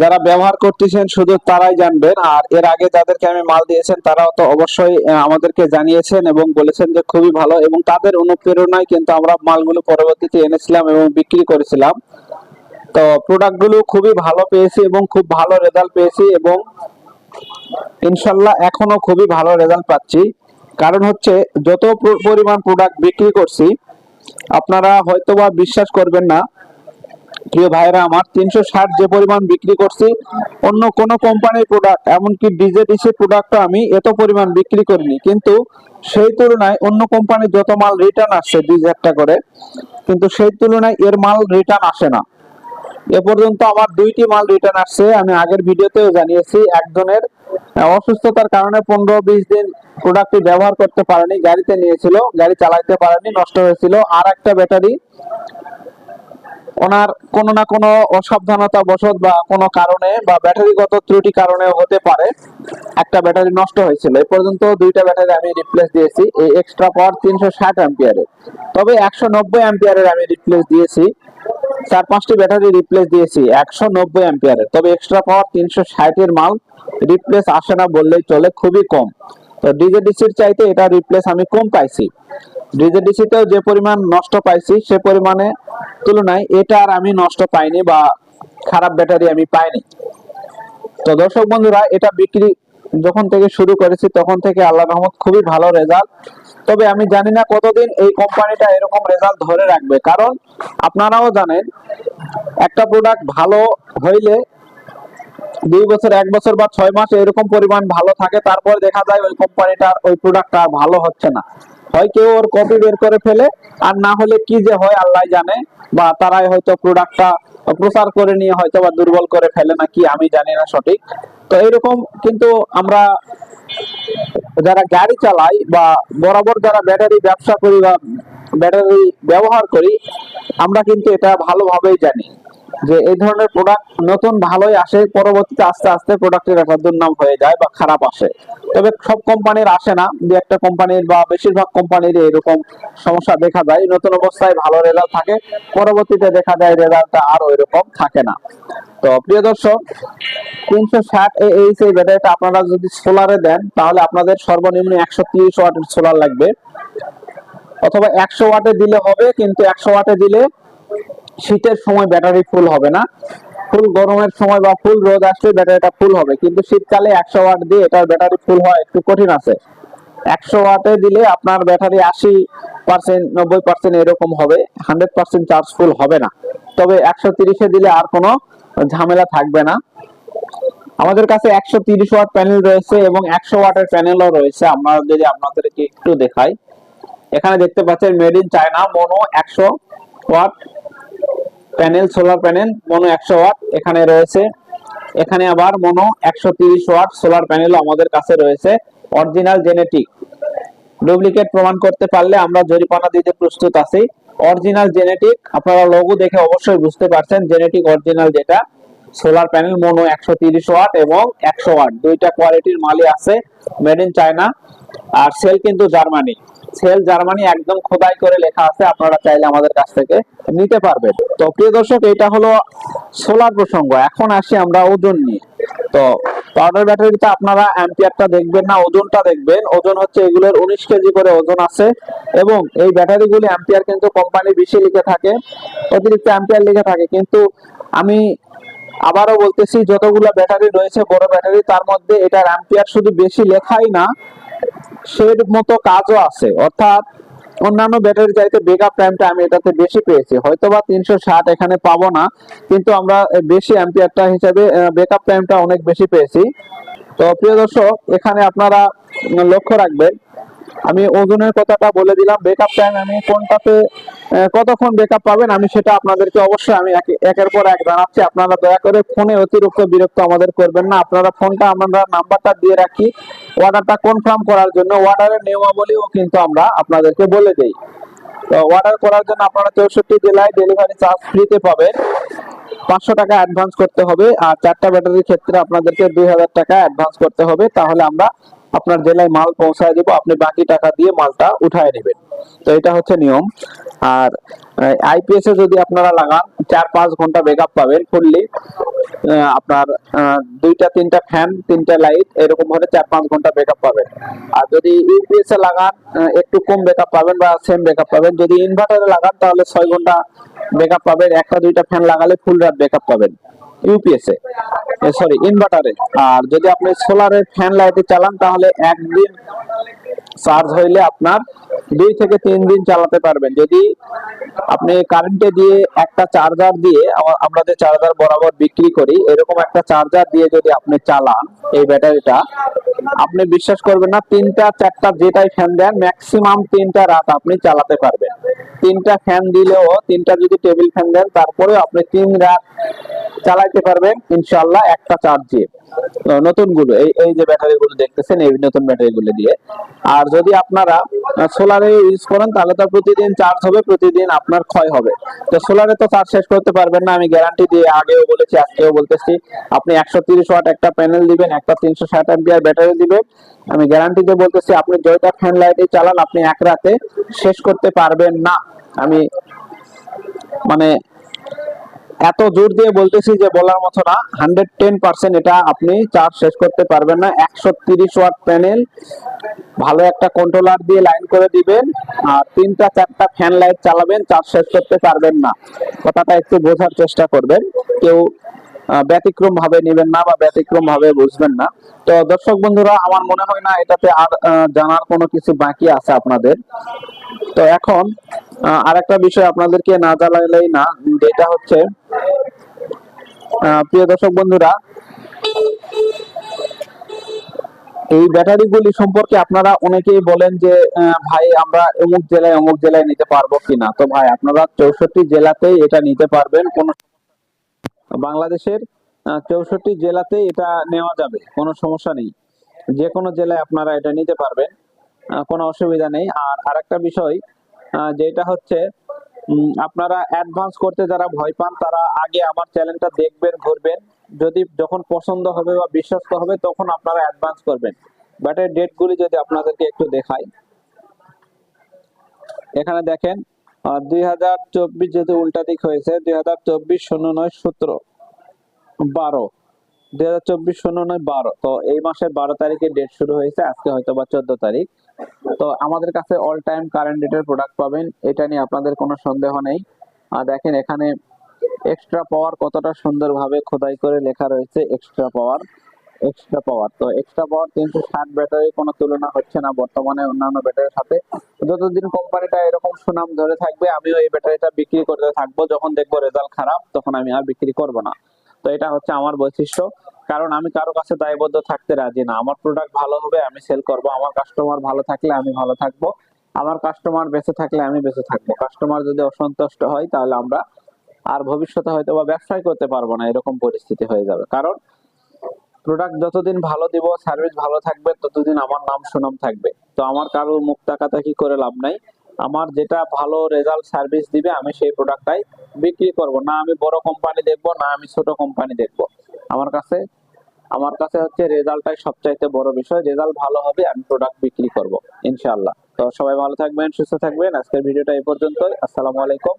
যারা ব্যবহার করতেছেন শুধু তারাই জানবেন। আর এর আগে যাদেরকে আমি মাল দিয়েছেন, তারাও তো অবশ্যই আমাদেরকে জানিয়েছেন এবং বলেছেন যে খুবই ভালো এবং তাদের অনুপ্রেরণায় কিন্তু আমরা মালগুলো পরবর্তীতে এনেছিলাম এবং বিক্রি করেছিলাম। তো প্রোডাক্টগুলো খুবই ভালো পেয়েছি এবং খুব ভালো রেজাল্ট পেয়েছি এবং ইনশাল্লাহ এখনও খুবই ভালো রেজাল্ট পাচ্ছি। কারণ হচ্ছে যত পরিমাণ প্রোডাক্ট বিক্রি করছি, আপনারা হয়তোবা বিশ্বাস করবেন না, প্রিয় ভাইরা আমার, তিনশো ষাট যে পরিমাণ বিক্রি করছি, অন্য কোন কোম্পানির প্রোডাক্ট এমনকি ডিজেডিসি প্রোডাক্টও আমি এত পরিমাণ বিক্রি করিনি। কিন্তু সেই তুলনায় অন্য কোম্পানির যত মাল রিটার্ন আসছে, দুই একটা করে, কিন্তু সেই তুলনায় এর মাল রিটার্ন আসে না। এ পর্যন্ত আমার দুইটি মাল রিটার্ন আসছে। আমি আগের ভিডিওতেও জানিয়েছি, একজনের অসুস্থতার কারণে পনেরো বিশ দিন প্রোডাক্টটি ব্যবহার করতে পারেনি, গাড়িতে নিয়েছিল, গাড়ি চালাইতে পারেনি, নষ্ট হয়েছিল। আর একটা ব্যাটারি ওনার কোনো না কোনো অসাবধানতা বশত বা কোনো কারণে বা ব্যাটারিগত ত্রুটি কারণে হতে পারে, একটা ব্যাটারি নষ্ট হয়েছিল। এ পর্যন্ত দুইটা ব্যাটারি আমি রিপ্লেস দিয়েছি, এই এক্সট্রা পাওয়ার তিনশো ষাট অ্যাম্পিয়ারের তবে একশো নব্বই অ্যাম্পিয়ারের আমি রিপ্লেস দিয়েছি। চার পাঁচটি ব্যাটারি রিপ্লেস দিয়েছি, একশো নব্বই অ্যাম্পিয়ারের তবে এক্সট্রা পাওয়ার তিনশো ষাটের মাল রিপ্লেস আসে না বললেই চলে, খুবই কম। তো ডিজেডিসির চাইতে এটা রিপ্লেস আমি কম পাইছি। ডিজেডিসিতেও যে পরিমাণ নষ্ট পাইছি, সে পরিমাণে তুলনায় এটা আর আমি নষ্ট পাইনি বা খারাপ ব্যাটারি আমি পাইনি। তো দর্শক বন্ধুরা, এটা বিক্রি যখন থেকে শুরু করেছি, তখন থেকে আল্লাহ রহমত খুবই ভালো রেজাল্ট তবে আমি জানি না কতদিন এই কোম্পানিটা এরকম রেজাল্ট ধরে রাখবে। কারণ আপনারাও জানেন, একটা প্রোডাক্ট ভালো হইলে দুই বছর, এক বছর বা ছয় মাস এরকম পরিমাণ ভালো থাকে, তারপর দেখা যায় ওই কোম্পানিটার ওই প্রোডাক্টটা ভালো হচ্ছে না। হয় কেউ ওর কপি বের করে ফেলে, আর না হলে কি যে হয় আল্লাহ জানে, বা তারাই হয়তো প্রোডাক্টটা প্রচার করে নিয়ে হয়তো বা দুর্বল করে ফেলে নাকি আমি জানি না সঠিক। তো এরকম কিন্তু আমরা যারা গাড়ি চালাই বা বরাবর যারা ব্যাটারি ব্যবসা করি বা ব্যাটারি ব্যবহার করি, আমরা কিন্তু এটা ভালোভাবেই জানি। যে এই ধরনের প্রোডাক্ট নতুন ভালোই আসে, পরবর্তীতে আস্তে আস্তে প্রোডাক্টের একটা দুর্নাম হয়ে যায় বা খারাপ আসে। তবে সব কোম্পানির আসে না। দু একটা কোম্পানির বা বেশিরভাগ কোম্পানির এরকম সমস্যা দেখা যায় নতুন অবস্থায় ভালো রেজাল্ট থাকে, পরবর্তীতে দেখা যায় রেজাল্টটা আর ওই রকম থাকে না। তো প্রিয় দর্শক, তিনশো ষাট এ এইচ এই ব্যাটারিটা আপনারা যদি সোলারে দেন, তাহলে আপনাদের সর্বনিম্ন একশো তিরিশ ওয়াটের সোলার লাগবে। অথবা একশো ওয়াটে দিলে হবে, কিন্তু একশো ওয়াটে দিলে শীতের সময় ব্যাটারি ফুল হবে না। ফুল গরমের সময় বা ফুল রোদ আসলে ব্যাটারিটা ফুল হবে। কিন্তু শীতকালে একশো ওয়াট দিয়ে এটার ব্যাটারি ফুল হয় একটু কঠিন আছে। একশো ওয়াটে দিলে আপনার ব্যাটারি আশি পার্সেন্ট নব্বই পার্সেন্ট এরকম হবে। হান্ড্রেড পার্সেন্ট চার্জ ফুল হবে না। তবে একশো তিরিশে দিলে আর কোনো ঝামেলা থাকবে না। আমাদের কাছে একশো তিরিশ ওয়াট প্যানেল রয়েছে এবং একশো ওয়াটের প্যানেলও রয়েছে। আমরা যদি আপনাদেরকে একটু দেখাই। এখানে দেখতে পাচ্ছেন মেড ইন চায়না মনো একশো watt panel, solar panel, mono একশো ওয়াট এখানে রয়েছে। এখানে আবার মনো একশো তিরিশ ওয়াট সোলার প্যানেলও আমাদের কাছে রয়েছে, অরিজিনাল জেনেটিক। ডুপ্লিকেট প্রমাণ করতে পারলে আমরা জরিমানা দিতে প্রস্তুত আছি। অরিজিনাল জেনেটিক, আপনারা লোগো দেখে অবশ্যই বুঝতে পারছেন জেনেটিক অরিজিনাল যেটা। সোলার প্যানেল মনো একশো তিরিশ ওয়াট এবং একশো ওয়াট, দুইটা কোয়ালিটির মালই আছে মেড ইন চায়না আর সেল কিন্তু জার্মানি। সেল জার্মানি একদম খোদাই করে লেখা আছে, আপনারা চাইলে আমাদের কাছ থেকে নিতে পারবেন। তো প্রিয় দর্শক, এটা হলো সোলার প্রসঙ্গ। এখন আসি আমরা ওজন নিয়ে। তো পাউডার ব্যাটারিতে আপনারা অ্যাম্পিয়ারটা দেখবেন না, ওজনটা দেখবেন। ওজন হচ্ছে এগুলোর উনিশ কেজি করে ওজন আছে এবং এই ব্যাটারিগুলি অ্যাম্পিয়ার কিন্তু কোম্পানি বেশি লিখে থাকে, অতিরিক্ত অ্যাম্পিয়ার লিখে থাকে। কিন্তু আমি আবারও বলতেছি, যতগুলো ব্যাটারি রয়েছে, বড় ব্যাটারি তার মধ্যে এটার অ্যাম্পিয়ার শুধু বেশি লেখাই না সের মতো কাজও আছে। অর্থাৎ অন্যান্য ব্যাটারি চাইতে বেকআপ টাইমটা আমি এটাতে বেশি পেয়েছি। হয়তো বা তিনশো ষাট এখানে পাবো না, কিন্তু আমরা বেশি অ্যাম্পিয়ারটা হিসাবে বেকআপ টাইমটা অনেক বেশি পেয়েছি। তো প্রিয় দর্শক, এখানে আপনারা লক্ষ্য রাখবেন আমি ওজনের কথাটা বলে দিলাম। বেকআপ টাইম আমি কোনটাতে কতক্ষণ বেকআপ পাবেন আমি সেটা আপনাদেরকে অবশ্যই আমি একের পর এক জানাচ্ছি। আপনারা দয়া করে ফোনে অতিরিক্ত বিরক্ত আমাদের করবেন না। আপনারা ফোনটা আমরা নাম্বারটা দিয়ে রাখি। অর্ডারটা কনফার্ম করার জন্য অর্ডারের নিয়মাবলীও কিন্তু আমরা আপনাদেরকে বলে দেই। তো অর্ডার করার জন্য আপনারা চৌষট্টি জেলায় ডেলিভারি চার্জ ফ্রিতে পাবেন। পাঁচশো টাকা অ্যাডভান্স করতে হবে। আর চারটা ব্যাটারির ক্ষেত্রে আপনাদেরকে দুই হাজার টাকা অ্যাডভান্স করতে হবে। তাহলে আমরা আপনার জেলায় মাল পৌঁছায় দেবো, আপনি বাকি টাকা দিয়ে মালটা উঠায় নেবেন। তো এটা হচ্ছে নিয়ম। আর আইপিএস এ যদি আপনারা লাগান, চার পাঁচ ঘণ্টা ব্যাকআপ পাবেন ফুললি আপনার দুইটা, তিনটা ফ্যান তিনটা লাইট এরকম ভাবে চার পাঁচ ঘণ্টা ব্যাকআপ পাবেন। আর যদি ইউপিএস এ লাগান একটু কম ব্যাকআপ পাবেন বা সেম ব্যাকআপ পাবেন। যদি ইনভার্টারে লাগান, তাহলে ছয় ঘণ্টা ব্যাকআপ পাবেন। একটা, দুইটা ফ্যান লাগালে ফুল রাত ব্যাকআপ পাবেন। ইউপিএস সরি ইনভার্টারে আর যদি আপনি সোলারের ফ্যান লাইটে চালান, তাহলে একদিন চার্জ হইলে আপনার দুই থেকে তিন দিন চালাতে পারবেন। যদি আপনি কারেন্টে দিয়ে একটা চার্জার দিয়ে আমা- আমরা যে চার্জার বরাবর বিক্রি করি, এরকম একটা চার্জার দিয়ে যদি আপনি চালান এই ব্যাটারিটা, আপনি বিশ্বাস করবেন না, তিনটা, চারটা যেটাই ফ্যান দেন ম্যাক্সিমাম তিনটা রাত আপনি চালাতে পারবেন। তিনটা ফ্যান দিলেও, তিনটা যদি টেবিল ফ্যান দেন, তারপরেও আপনি তিন রাত চালাইতে পারবেন, ইনশাআল্লাহ একটা চার্জ দিয়ে। নতুনগুলো এই এই যে ব্যাটারি গুলো দেখতেছেন, এই নতুন ব্যাটারি গুলো দিয়ে। আর যদি আপনারা সোলারে ইউজ করেন, তাহলে তো প্রতিদিন চার্জ হবে, প্রতিদিন আপনার ক্ষয় হবে। তো সোলারে তো চার্জ শেষ করতে পারবেন না, আমি গ্যারান্টি দিয়ে আগেও বলেছি, আজকেও বলতেছি, আপনি একশো তিরিশ ওয়াট একটা প্যানেল দিবেন, একটা তিনশো ষাট অ্যাম্পিয়ার ব্যাটারি দিবেন। আমি গ্যারান্টি দিয়ে বলতেছি, আপনি জয়টা ফ্যান লাইটে চালান, আপনি এক রাতে শেষ করতে পারবেন না। আমি মানে এত জোর দিয়ে বলতেছি যে বলার মতো না হান্ড্রেড টেন পার্সেন্ট এটা আপনি চার্জ শেষ করতে পারবেন না। একশো তিরিশ ওয়াট প্যানেল ভালো একটা কন্ট্রোলার দিয়ে লাইন করে দিবেন, আর তিনটা চারটা ফ্যান লাইট চালাবেন চার্জ শেষ করতে পারবেন না। কথাটা একটু বোঝার চেষ্টা করবেন। কেউ ব্যতিক্রম ভাবে নেবেন না বা ব্যতিক্রম ভাবে বুঝবেন না। তো দর্শক বন্ধুরা আমার মনে হয় না এটাতে আর জানার কোনো কিছু বাকি আছে আপনাদের। তো এখন আহ, আরেকটা বিষয় আপনাদেরকে না জানালেই না যেটা হচ্ছে প্রিয় দর্শক বন্ধুরা এই ব্যাটারিগুলি সম্পর্কে আপনারা অনেকেই বলেন যে ভাই আমরা অমুক জেলায় অমুক জেলায় নিতে পারব কিনা। তো ভাই আপনারা চৌষট্টি জেলাতেই এটা নিতে পারবেন। কোন বাংলাদেশের চৌষট্টি জেলাতেই এটা নেওয়া যাবে, কোনো সমস্যা নেই। যে কোনো জেলায় আপনারা এটা নিতে পারবেন কোনো অসুবিধা নেই। আর আরেকটা বিষয় যেটা হচ্ছে আপনারা অ্যাডভান্স করতে যারা ভয় পান, তারা আগে আমার চ্যানেলটা দেখবেন, ঘুরবেন। যদি যখন পছন্দ হবে বা বিশ্বস্ত হবে, তখন আপনারা অ্যাডভান্স করবেন। ব্যাটারি ডেটগুলি যদি আপনাদেরকে একটু দেখাই। এখানে দেখেন দুই হাজার চব্বিশ যেহেতু উল্টা দিক হয়েছে, দুই হাজার চব্বিশ শূন্য নয় সতেরো বারো। দুই হাজার চব্বিশ শূন্য নয় বারো। তো এই মাসের বারো তারিখে ডেট শুরু হয়েছে, আজকে হয়তো বা চোদ্দ তারিখ। তো আমাদের কাছে অল টাইম কারেন্ট ডেটের প্রোডাক্ট পাবেন, এটা নিয়ে আপনাদের কোনো সন্দেহ নেই। আর দেখেন এখানে এক্সট্রা পাওয়ার কতটা সুন্দরভাবে খোদাই করে লেখা রয়েছে এক্সট্রা পাওয়ার এক্সট্রা পাওয়ার তো এক্সট্রা পাওয়ার তিনশো ষাট ব্যাটারি কোনো তুলনা হচ্ছে না বর্তমানে অন্যান্য ব্যাটারির সাথে। যতদিন কোম্পানিটা এরকম সুনাম ধরে থাকবে, আমিও এই ব্যাটারিটা বিক্রি করতে থাকব। যখন দেখব রেজাল্ট খারাপ, তখন আমি আর বিক্রি করব না। তো এটা হচ্ছে আমার বৈশিষ্ট্য। কারণ আমি কারও কাছে দায়বদ্ধ থাকতে রাজি না। আমার প্রোডাক্ট ভালো হবে, আমি সেল করব। আমার কাস্টমার ভালো থাকলে আমি ভালো থাকব। আমার কাস্টমার বেঁচে থাকলে আমি বেঁচে থাকব। কাস্টমার যদি অসন্তুষ্ট হয়, তাহলে আমরা আর ভবিষ্যতে হয়তো বা ব্যবসায় করতে পারব না। এরকম পরিস্থিতি হয়ে যাবে। কারণ প্রোডাক্ট যতদিন ভালো দিব সার্ভিস ভালো থাকবে, ততদিন আমার নাম সুনাম থাকবে। তো আমার কারও মুখ তাকাতাকি করে লাভ নাই। আমার যেটা ভালো রেজাল্ট সার্ভিস দিবে, আমি সেই প্রোডাক্টটাই বিক্রি করব। না আমি বড় কোম্পানি দেখব, না আমি ছোট কোম্পানি দেখব। আমার কাছে আমার কাছে হচ্ছে রেজাল্টটাই সবচাইতে বড় বিষয়। রেজাল্ট ভালো হবে, আমি প্রোডাক্ট বিক্রি করব, ইনশাআল্লাহ। তো সবাই ভালো থাকবেন, সুস্থ থাকবেন। আজকের ভিডিওটা এই পর্যন্তই। আসসালামু আলাইকুম।